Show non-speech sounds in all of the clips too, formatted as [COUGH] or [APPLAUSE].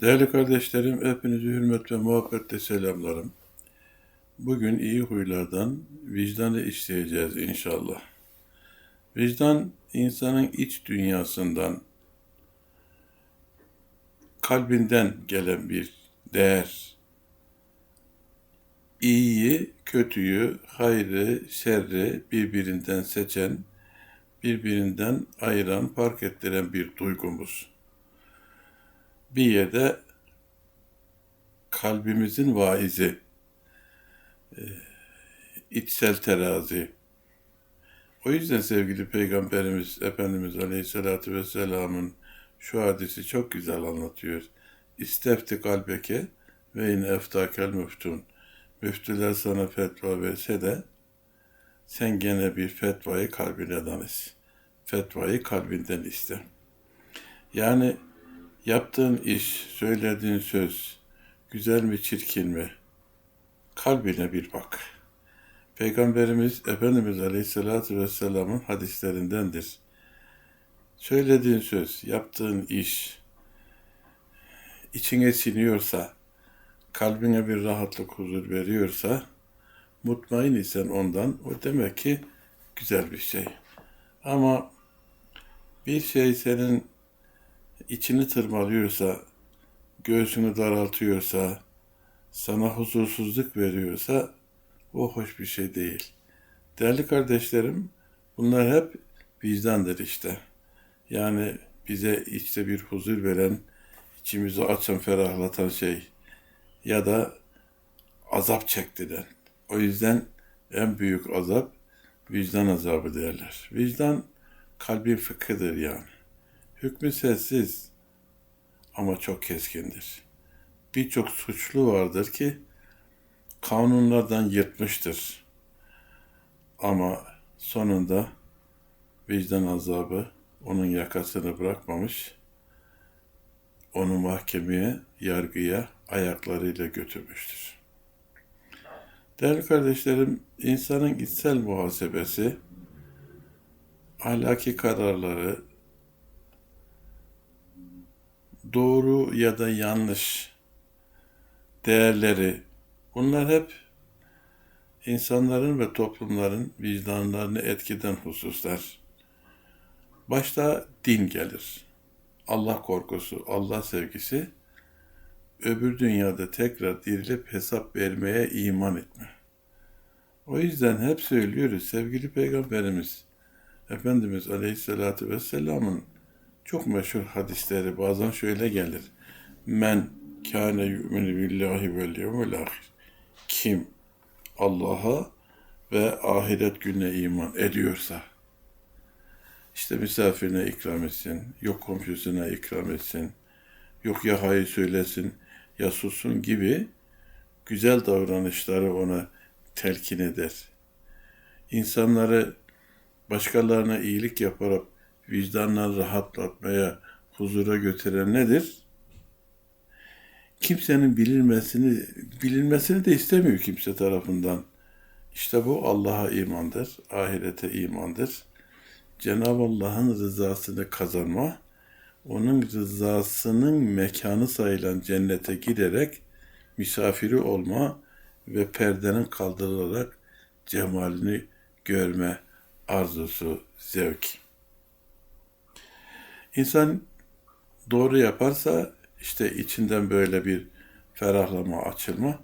Değerli kardeşlerim, hepinizi hürmet ve muhabbetle selamlarım. Bugün iyi huylardan vicdanı işleyeceğiz inşallah. Vicdan, insanın iç dünyasından, kalbinden gelen bir değer. İyiyi, kötüyü, hayrı, şerri birbirinden seçen, birbirinden ayıran, fark ettiren bir duygumuz bir yerde kalbimizin vaizi, e, içsel terazi. O yüzden sevgili Peygamberimiz Efendimiz Aleyhisselatü Vesselam'ın şu hadisi çok güzel anlatıyor. İstefti kalbeke ve in eftakel müftun. Müftüler sana fetva verse de sen gene bir fetvayı kalbine danış. Fetvayı kalbinden iste. Yani Yaptığın iş, söylediğin söz, güzel mi çirkin mi? Kalbine bir bak. Peygamberimiz Efendimiz Aleyhisselatü Vesselam'ın hadislerindendir. Söylediğin söz, yaptığın iş, içine siniyorsa, kalbine bir rahatlık, huzur veriyorsa, mutmain isen ondan, o demek ki güzel bir şey. Ama bir şey senin içini tırmalıyorsa, göğsünü daraltıyorsa, sana huzursuzluk veriyorsa o hoş bir şey değil. Değerli kardeşlerim, bunlar hep vicdandır işte. Yani bize içte bir huzur veren, içimizi açan, ferahlatan şey ya da azap çektiren. O yüzden en büyük azap vicdan azabı derler. Vicdan kalbin fıkhıdır yani. Hükmü sessiz ama çok keskindir. Birçok suçlu vardır ki kanunlardan yırtmıştır. Ama sonunda vicdan azabı onun yakasını bırakmamış, onu mahkemeye, yargıya ayaklarıyla götürmüştür. Değerli kardeşlerim, insanın içsel muhasebesi, ahlaki kararları, doğru ya da yanlış değerleri bunlar hep insanların ve toplumların vicdanlarını etkiden hususlar. Başta din gelir. Allah korkusu, Allah sevgisi, öbür dünyada tekrar dirilip hesap vermeye iman etme. O yüzden hep söylüyoruz sevgili Peygamberimiz Efendimiz Aleyhisselatü Vesselam'ın çok meşhur hadisleri bazen şöyle gelir. Men kâne yu'minu billahi vel yevmel ahir. Kim Allah'a ve ahiret gününe iman ediyorsa işte misafirine ikram etsin, yok komşusuna ikram etsin, yok ya hayır söylesin, ya sussun gibi güzel davranışları ona telkin eder. İnsanları başkalarına iyilik yaparak vicdanları rahatlatmaya, huzura götüren nedir? Kimsenin bilinmesini, bilinmesini de istemiyor kimse tarafından. İşte bu Allah'a imandır, ahirete imandır. Cenab-ı Allah'ın rızasını kazanma, onun rızasının mekanı sayılan cennete giderek misafiri olma ve perdenin kaldırılarak cemalini görme arzusu, zevk. İnsan doğru yaparsa işte içinden böyle bir ferahlama, açılma,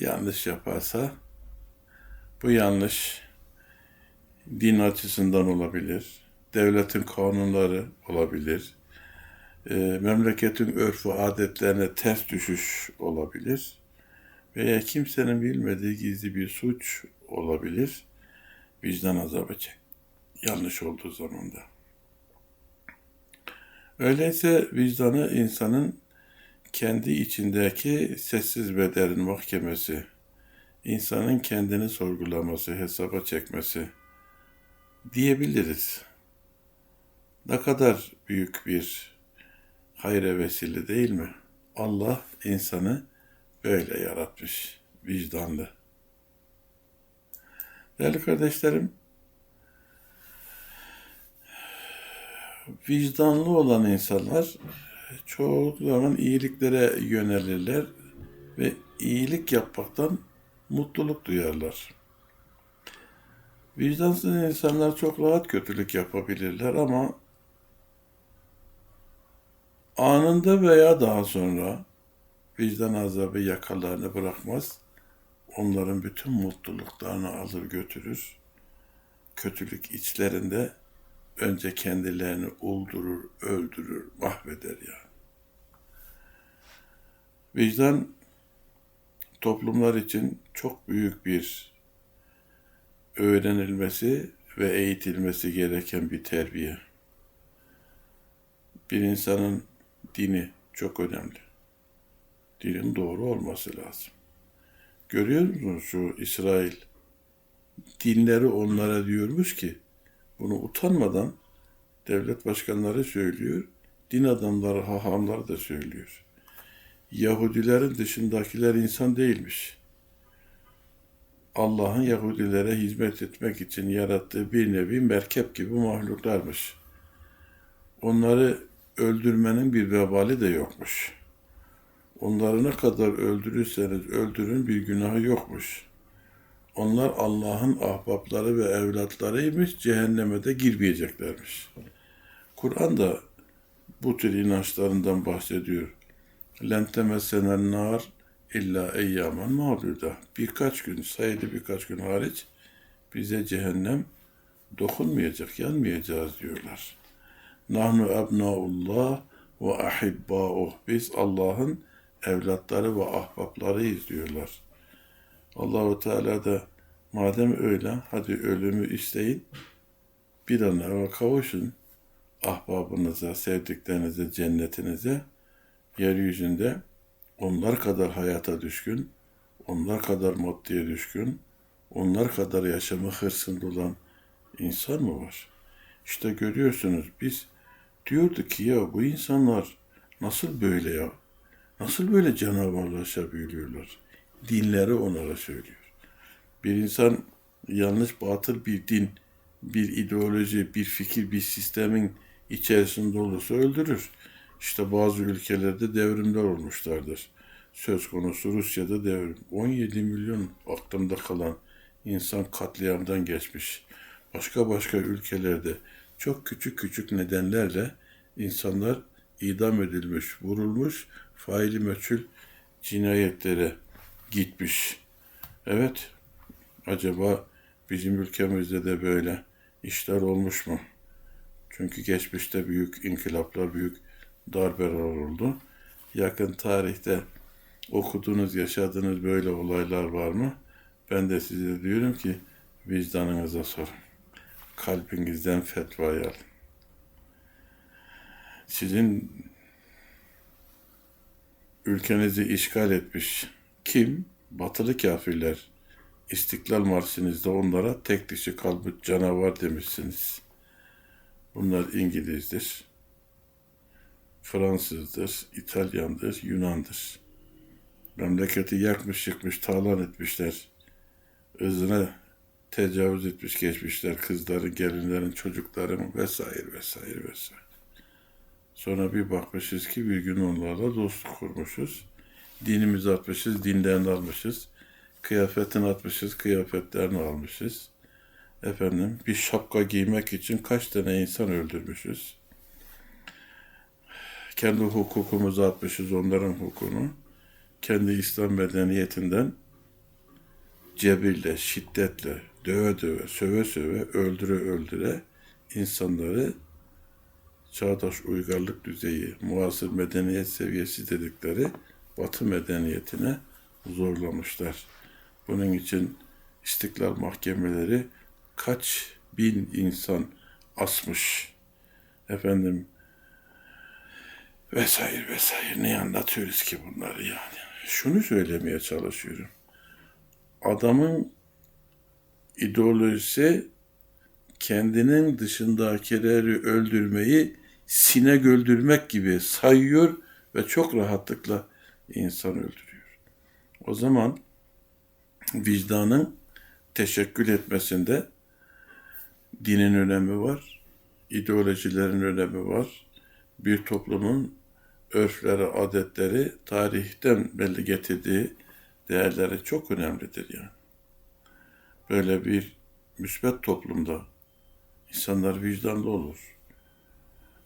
yanlış yaparsa bu yanlış din açısından olabilir, devletin kanunları olabilir, e, memleketin örfü adetlerine ters düşüş olabilir veya kimsenin bilmediği gizli bir suç olabilir, vicdan azabı çek. Yanlış olduğu zaman. Öyleyse vicdanı insanın kendi içindeki sessiz bedenin mahkemesi, insanın kendini sorgulaması, hesaba çekmesi diyebiliriz. Ne kadar büyük bir hayre vesile değil mi? Allah insanı böyle yaratmış, vicdanlı. Değerli kardeşlerim, vicdanlı olan insanlar çoğu zaman iyiliklere yönelirler ve iyilik yapmaktan mutluluk duyarlar. Vicdansız insanlar çok rahat kötülük yapabilirler ama anında veya daha sonra vicdan azabı yakalarını bırakmaz. Onların bütün mutluluklarını alır götürür. Kötülük içlerinde önce kendilerini uldurur, öldürür, mahveder yani. Vicdan toplumlar için çok büyük bir öğrenilmesi ve eğitilmesi gereken bir terbiye. Bir insanın dini çok önemli. Dinin doğru olması lazım. Görüyor musunuz şu İsrail? Dinleri onlara diyormuş ki, bunu utanmadan devlet başkanları söylüyor, din adamları, hahamlar da söylüyor. Yahudilerin dışındakiler insan değilmiş. Allah'ın Yahudilere hizmet etmek için yarattığı bir nevi merkep gibi mahluklarmış. Onları öldürmenin bir vebali de yokmuş. Onları ne kadar öldürürseniz öldürün bir günahı yokmuş. Onlar Allah'ın ahbapları ve evlatlarıymış, cehenneme de girmeyeceklermiş. Kur'an da bu tür inançlarından bahsediyor. Len temessenen nar illa eyyaman mağduda. Birkaç gün, sayılı birkaç gün hariç bize cehennem dokunmayacak, yanmayacağız diyorlar. Nahnu ebnaullah ve ahibba'uh. Biz Allah'ın evlatları ve ahbaplarıyız diyorlar. Allahu Teala da madem öyle hadi ölümü isteyin bir an evvel kavuşun ahbabınıza, sevdiklerinize, cennetinize yeryüzünde onlar kadar hayata düşkün, onlar kadar maddeye düşkün, onlar kadar yaşamı hırsında olan insan mı var? İşte görüyorsunuz biz diyorduk ki ya bu insanlar nasıl böyle ya? Nasıl böyle canavarlaşabiliyorlar? Dinleri onlara söylüyor. Bir insan yanlış batıl bir din, bir ideoloji, bir fikir, bir sistemin içerisinde olursa öldürür. İşte bazı ülkelerde devrimler olmuşlardır. Söz konusu Rusya'da devrim. 17 milyon aklımda kalan insan katliamdan geçmiş. Başka başka ülkelerde çok küçük küçük nedenlerle insanlar idam edilmiş, vurulmuş, faili meçhul cinayetlere gitmiş. Evet, acaba bizim ülkemizde de böyle işler olmuş mu? Çünkü geçmişte büyük inkılaplar, büyük darbeler oldu. Yakın tarihte okuduğunuz, yaşadığınız böyle olaylar var mı? Ben de size diyorum ki vicdanınıza sorun. Kalbinizden fetvayı alın. Sizin ülkenizi işgal etmiş kim? Batılı kafirler. İstiklal Marşı'nızda onlara tek dişi kalmış canavar demişsiniz. Bunlar İngiliz'dir. Fransızdır, İtalyandır, Yunan'dır. Memleketi yakmış yıkmış, talan etmişler. Özüne tecavüz etmiş geçmişler. Kızların, gelinlerin, çocukların vesaire vesaire vesaire. Sonra bir bakmışız ki bir gün onlarla dostluk kurmuşuz. Dinimizi atmışız, dinlerini almışız. Kıyafetini atmışız, kıyafetlerini almışız. Efendim bir şapka giymek için kaç tane insan öldürmüşüz kendi hukukumuzu atmışız onların hukukunu. Kendi İslam medeniyetinden cebirle, şiddetle, döve döve, söve söve, öldüre öldüre insanları çağdaş uygarlık düzeyi, muasır medeniyet seviyesi dedikleri Batı medeniyetine zorlamışlar. Bunun için istiklal mahkemeleri kaç bin insan asmış. Efendim vesaire vesaire. Ne anlatıyoruz ki bunları yani? Şunu söylemeye çalışıyorum. Adamın ideolojisi kendinin dışındakileri öldürmeyi sinek öldürmek gibi sayıyor ve çok rahatlıkla insan öldürüyor. O zaman vicdanın teşekkül etmesinde dinin önemi var, ideolojilerin önemi var, bir toplumun örfleri, adetleri tarihten belli getirdiği değerleri çok önemlidir yani. Böyle bir müsbet toplumda insanlar vicdanlı olur.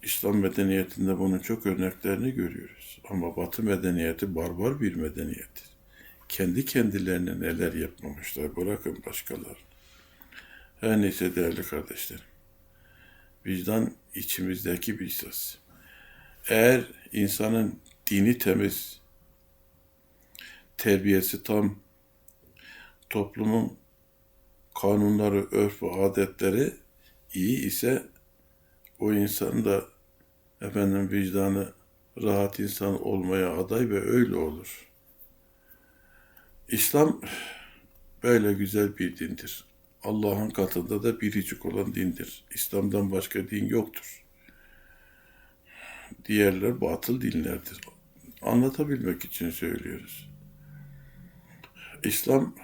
İslam medeniyetinde bunun çok örneklerini görüyoruz. Ama Batı medeniyeti barbar bir medeniyettir. Kendi kendilerine neler yapmamışlar bırakın başkaları. Her neyse değerli kardeşlerim. Vicdan içimizdeki bir ses. Eğer insanın dini temiz, terbiyesi tam, toplumun kanunları, örf ve adetleri iyi ise o insan da efendim vicdanı rahat insan olmaya aday ve öyle olur. İslam böyle güzel bir dindir. Allah'ın katında da biricik olan dindir. İslam'dan başka din yoktur. Diğerler batıl dinlerdir. Anlatabilmek için söylüyoruz. İslam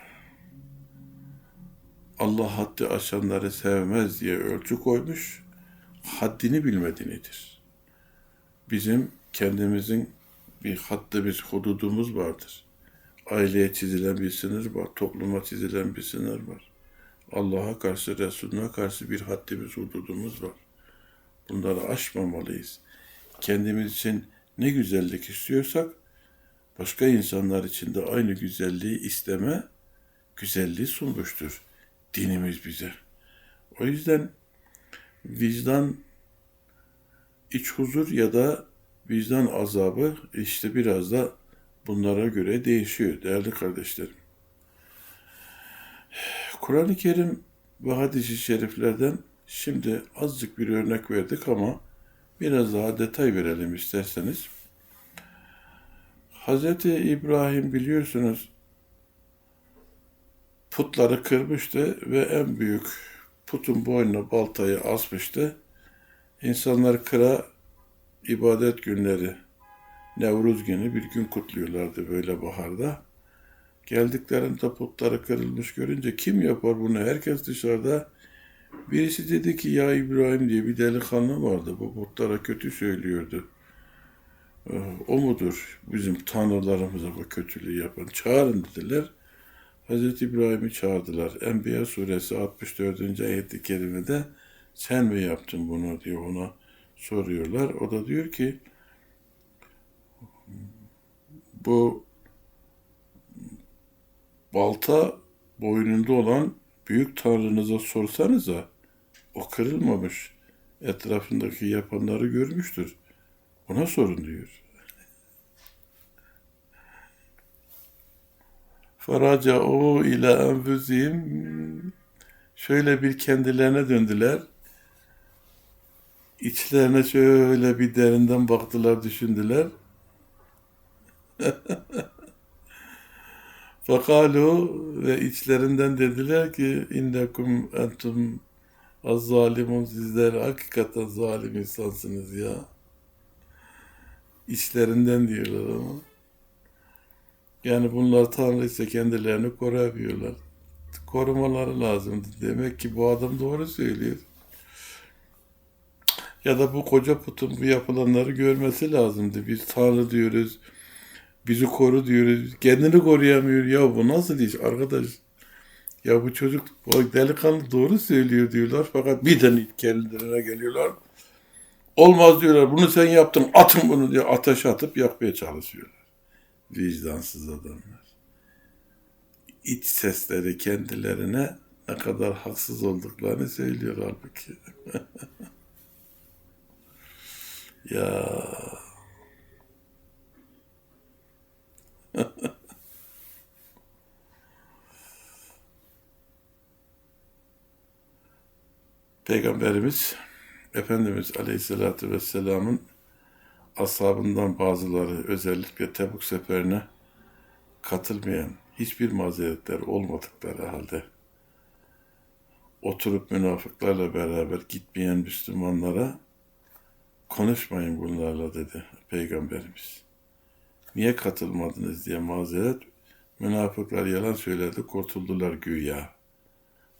Allah haddi aşanları sevmez diye ölçü koymuş, haddini bilmediğinidir. Bizim kendimizin bir haddimiz, hududumuz vardır. Aileye çizilen bir sınır var, topluma çizilen bir sınır var. Allah'a karşı, Resulüne karşı bir haddimiz, hududumuz var. Bunları aşmamalıyız. Kendimiz için ne güzellik istiyorsak, başka insanlar için de aynı güzelliği isteme, güzelliği sunmuştur dinimiz bize. O yüzden vicdan iç huzur ya da vicdan azabı işte biraz da bunlara göre değişiyor değerli kardeşlerim. Kur'an-ı Kerim ve hadis-i şeriflerden şimdi azıcık bir örnek verdik ama biraz daha detay verelim isterseniz. Hz. İbrahim biliyorsunuz putları kırmıştı ve en büyük putun boynuna baltayı asmıştı. İnsanlar kıra ibadet günleri, Nevruz günü bir gün kutluyorlardı böyle baharda. Geldiklerinde putları kırılmış görünce kim yapar bunu? Herkes dışarıda. Birisi dedi ki ya İbrahim diye bir delikanlı vardı. Bu putlara kötü söylüyordu. O mudur bizim tanrılarımıza bu kötülüğü yapan? Çağırın dediler. Hz. İbrahim'i çağırdılar. Enbiya suresi 64. ayet-i kerimede sen mi yaptın bunu diye ona soruyorlar. O da diyor ki bu balta boynunda olan büyük tanrınıza sorsanıza o kırılmamış. Etrafındaki yapanları görmüştür. Ona sorun diyor. Faraca o ile enfüzihim şöyle bir kendilerine döndüler. İçlerine şöyle bir derinden baktılar, düşündüler. [LAUGHS] Fakalu ve içlerinden dediler ki innekum entum az zalimun sizler hakikaten zalim insansınız ya. İçlerinden diyorlar ama. Yani bunlar Tanrı ise kendilerini koruyamıyorlar. Korumaları lazımdı. Demek ki bu adam doğru söylüyor. Ya da bu koca putun bu yapılanları görmesi lazımdı. Biz Tanrı diyoruz, bizi koru diyoruz. Kendini koruyamıyor. Ya bu nasıl iş arkadaş? Ya bu çocuk bu delikanlı doğru söylüyor diyorlar. Fakat birden kendilerine geliyorlar. Olmaz diyorlar. Bunu sen yaptın. Atın bunu diye ateşe atıp yakmaya çalışıyorlar. Vicdansız adamlar. İç sesleri kendilerine ne kadar haksız olduklarını söylüyor halbuki. [LAUGHS] ya. [LAUGHS] Peygamberimiz Efendimiz Aleyhisselatü Vesselam'ın ashabından bazıları özellikle Tebuk seferine katılmayan hiçbir mazeretler olmadıkları halde oturup münafıklarla beraber gitmeyen Müslümanlara konuşmayın bunlarla dedi Peygamberimiz. Niye katılmadınız diye mazeret münafıklar yalan söyledi kurtuldular güya.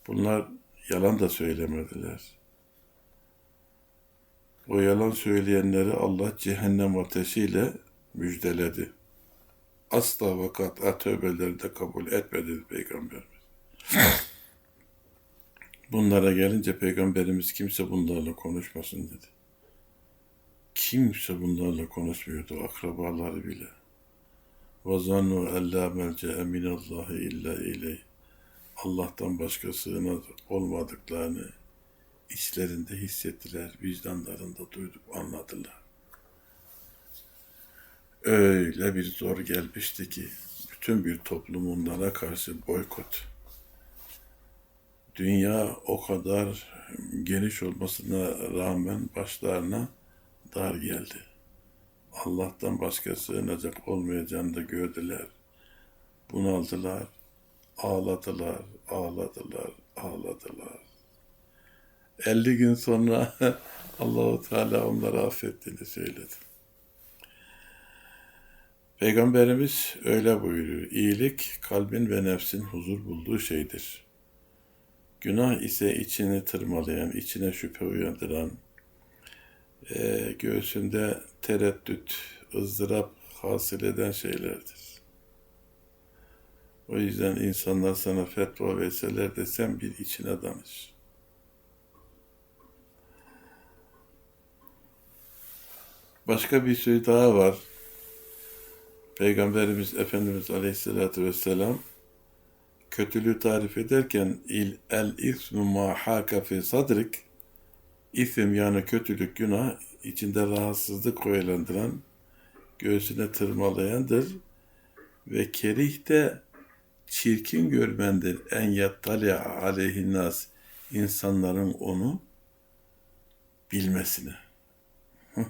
Bunlar yalan da söylemediler. O yalan söyleyenleri Allah cehennem ateşiyle müjdeledi. Asla vakat tövbeleri de kabul etmedi Peygamberimiz. Bunlara gelince Peygamberimiz kimse bunlarla konuşmasın dedi. Kimse bunlarla konuşmuyordu, akrabaları bile. وَظَنُّوا اَلَّا مَلْجَأَ مِنَ اللّٰهِ اِلَّا اِلَيْهِ Allah'tan başka sığınak olmadıklarını içlerinde hissettiler, vicdanlarında duyduk, anladılar. Öyle bir zor gelmişti ki bütün bir toplum onlara karşı boykot. Dünya o kadar geniş olmasına rağmen başlarına dar geldi. Allah'tan başka sığınacak olmayacağını da gördüler. Bunaldılar, ağladılar, ağladılar, ağladılar. 50 gün sonra [LAUGHS] Allahu Teala onları affettiğini söyledi. Peygamberimiz öyle buyuruyor. İyilik kalbin ve nefsin huzur bulduğu şeydir. Günah ise içini tırmalayan, içine şüphe uyandıran, e, göğsünde tereddüt, ızdırap hasıl eden şeylerdir. O yüzden insanlar sana fetva verseler de sen bir içine danış. Başka bir şey daha var. Peygamberimiz Efendimiz Aleyhisselatü Vesselam kötülüğü tarif ederken il el ismu ma haka fi sadrik isim yani kötülük günah içinde rahatsızlık koyulandıran göğsüne tırmalayandır ve kerih de çirkin görmendir en yattali aleyhinnas insanların onu bilmesini. [LAUGHS]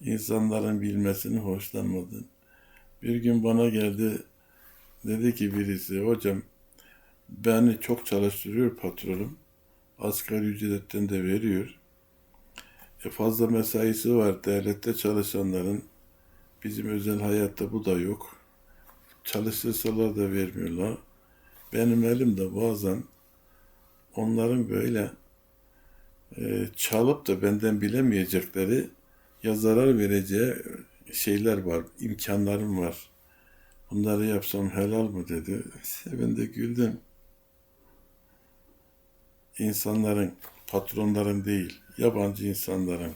insanların bilmesini hoşlanmadın. Bir gün bana geldi dedi ki birisi hocam beni çok çalıştırıyor patronum. Asgari ücretten de veriyor. E fazla mesaisi var devlette çalışanların. Bizim özel hayatta bu da yok. Çalıştırsalar da vermiyorlar. Benim elimde bazen onların böyle e, çalıp da benden bilemeyecekleri ya zarar vereceği şeyler var, imkanlarım var. Bunları yapsam helal mı dedi. [LAUGHS] Ben de güldüm. İnsanların, patronların değil, yabancı insanların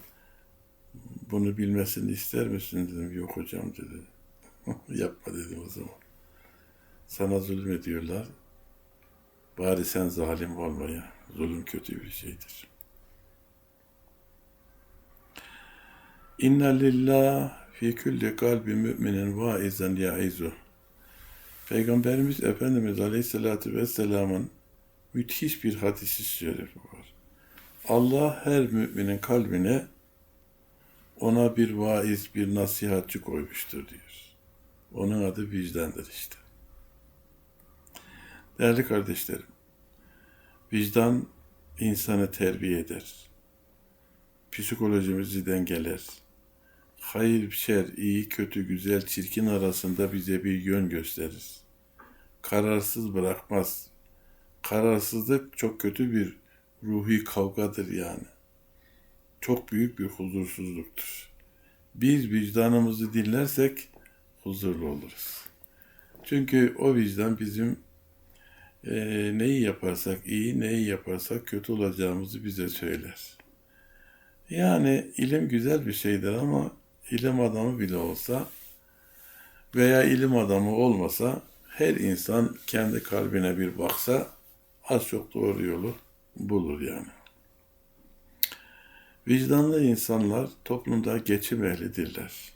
bunu bilmesini ister misin dedim. Yok hocam dedi. [LAUGHS] Yapma dedim o zaman. Sana zulüm ediyorlar. Bari sen zalim olma ya. Zulüm kötü bir şeydir. İnna lillah fi kulli kalbi müminin vaizen yaizu. Peygamberimiz Efendimiz Aleyhisselatü Vesselam'ın müthiş bir hadisi şerifi var. Allah her müminin kalbine ona bir vaiz, bir nasihatçı koymuştur diyor. Onun adı vicdandır işte. Değerli kardeşlerim, vicdan insanı terbiye eder. Psikolojimizi dengeler hayır, şer, iyi, kötü, güzel, çirkin arasında bize bir yön gösterir. Kararsız bırakmaz. Kararsızlık çok kötü bir ruhi kavgadır yani. Çok büyük bir huzursuzluktur. Biz vicdanımızı dinlersek huzurlu oluruz. Çünkü o vicdan bizim e, neyi yaparsak iyi, neyi yaparsak kötü olacağımızı bize söyler. Yani ilim güzel bir şeydir ama ilim adamı bile olsa veya ilim adamı olmasa her insan kendi kalbine bir baksa az çok doğru yolu bulur yani. Vicdanlı insanlar toplumda geçim ehlidirler.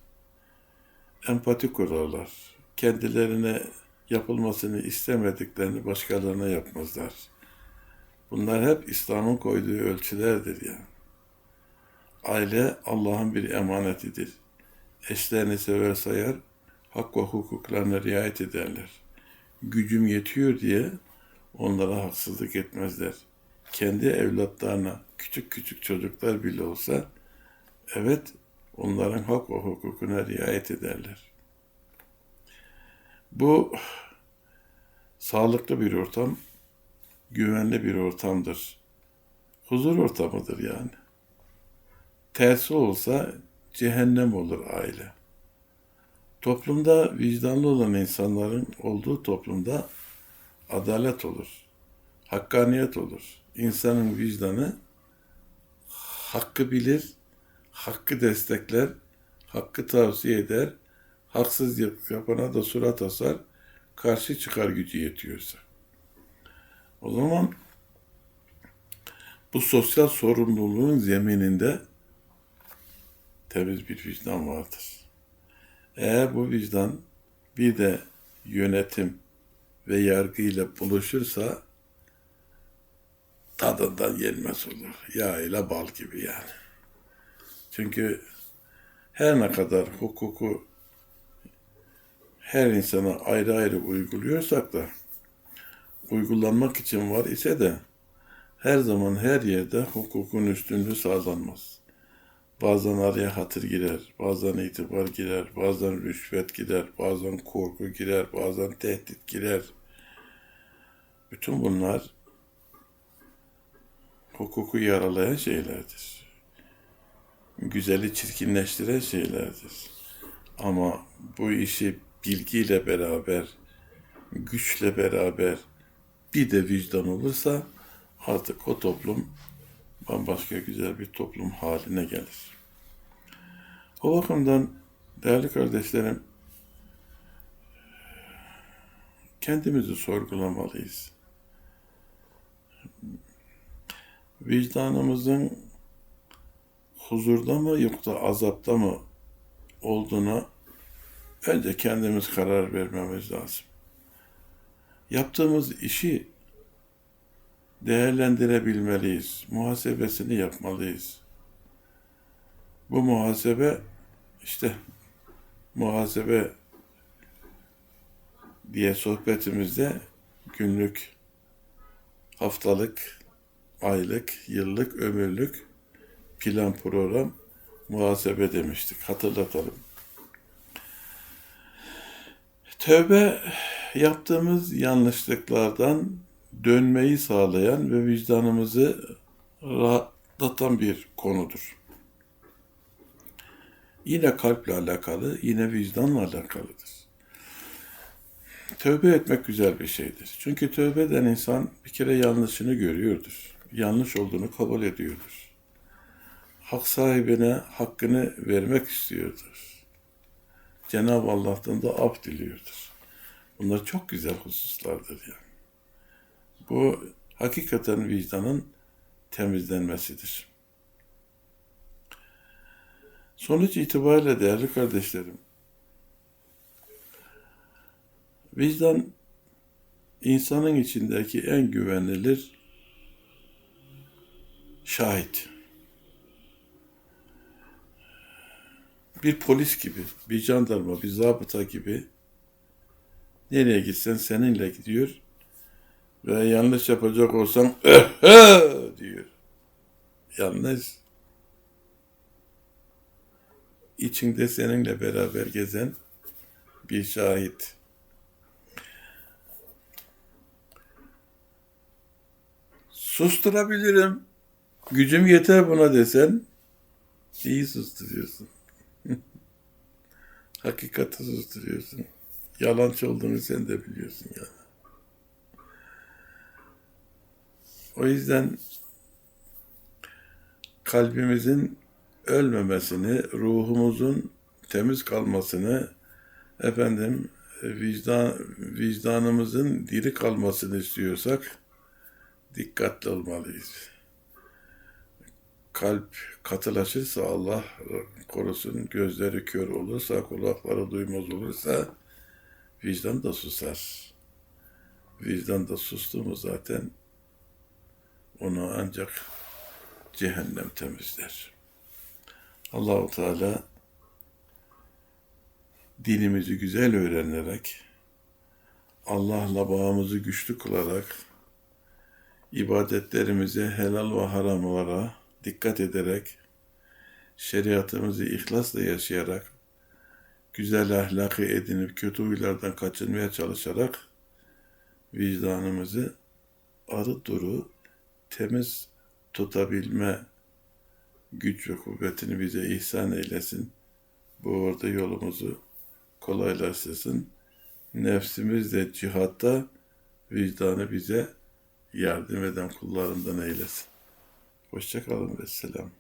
Empati kurarlar. Kendilerine yapılmasını istemediklerini başkalarına yapmazlar. Bunlar hep İslam'ın koyduğu ölçülerdir yani. Aile Allah'ın bir emanetidir. Eşlerini sever sayar, hak ve hukuklarına riayet ederler. Gücüm yetiyor diye onlara haksızlık etmezler. Kendi evlatlarına, küçük küçük çocuklar bile olsa, evet onların hak ve hukukuna riayet ederler. Bu sağlıklı bir ortam, güvenli bir ortamdır. Huzur ortamıdır yani Tersi olsa cehennem olur aile. Toplumda vicdanlı olan insanların olduğu toplumda adalet olur. Hakkaniyet olur. İnsanın vicdanı hakkı bilir, hakkı destekler, hakkı tavsiye eder, haksız yapana da surat asar, karşı çıkar gücü yetiyorsa. O zaman bu sosyal sorumluluğun zemininde temiz bir vicdan vardır. Eğer bu vicdan bir de yönetim ve yargı ile buluşursa tadından yenmez olur. Yağ ile bal gibi yani. Çünkü her ne kadar hukuku her insana ayrı ayrı uyguluyorsak da uygulanmak için var ise de her zaman her yerde hukukun üstünlüğü sağlanmaz. Bazen araya hatır girer, bazen itibar girer, bazen rüşvet girer, bazen korku girer, bazen tehdit girer. Bütün bunlar hukuku yaralayan şeylerdir. Güzeli çirkinleştiren şeylerdir. Ama bu işi bilgiyle beraber, güçle beraber bir de vicdan olursa artık o toplum bambaşka güzel bir toplum haline gelir. O bakımdan değerli kardeşlerim kendimizi sorgulamalıyız. Vicdanımızın huzurda mı yoksa azapta mı olduğuna önce kendimiz karar vermemiz lazım. Yaptığımız işi değerlendirebilmeliyiz. Muhasebesini yapmalıyız. Bu muhasebe işte muhasebe diye sohbetimizde günlük, haftalık, aylık, yıllık, ömürlük plan program muhasebe demiştik. Hatırlatalım. Tövbe yaptığımız yanlışlıklardan dönmeyi sağlayan ve vicdanımızı rahatlatan bir konudur. Yine kalple alakalı, yine vicdanla alakalıdır. Tövbe etmek güzel bir şeydir. Çünkü tövbe eden insan bir kere yanlışını görüyordur. Yanlış olduğunu kabul ediyordur. Hak sahibine hakkını vermek istiyordur. Cenab-ı Allah'tan da af diliyordur. Bunlar çok güzel hususlardır yani. Bu hakikaten vicdanın temizlenmesidir. Sonuç itibariyle değerli kardeşlerim, vicdan insanın içindeki en güvenilir şahit. Bir polis gibi, bir jandarma, bir zabıta gibi nereye gitsen seninle gidiyor ve yanlış yapacak olsan [LAUGHS] diyor. Yalnız içinde seninle beraber gezen bir şahit. Susturabilirim. Gücüm yeter buna desen iyi susturuyorsun. [LAUGHS] Hakikati susturuyorsun. Yalancı olduğunu sen de biliyorsun yani. O yüzden kalbimizin ölmemesini, ruhumuzun temiz kalmasını, efendim vicdan vicdanımızın diri kalmasını istiyorsak dikkatli olmalıyız. Kalp katılaşırsa Allah korusun, gözleri kör olursa, kulakları duymaz olursa vicdan da susar. Vicdan da sustu mu zaten onu ancak cehennem temizler. Allahu Teala dinimizi güzel öğrenerek, Allah'la bağımızı güçlü kılarak, ibadetlerimize helal ve haramlara dikkat ederek, şeriatımızı ihlasla yaşayarak, güzel ahlakı edinip kötü huylardan kaçınmaya çalışarak, vicdanımızı arı duru, temiz tutabilme güç ve kuvvetini bize ihsan eylesin. Bu orada yolumuzu kolaylaştırsın. Nefsimiz de cihatta vicdanı bize yardım eden kullarından eylesin. Hoşçakalın ve selam.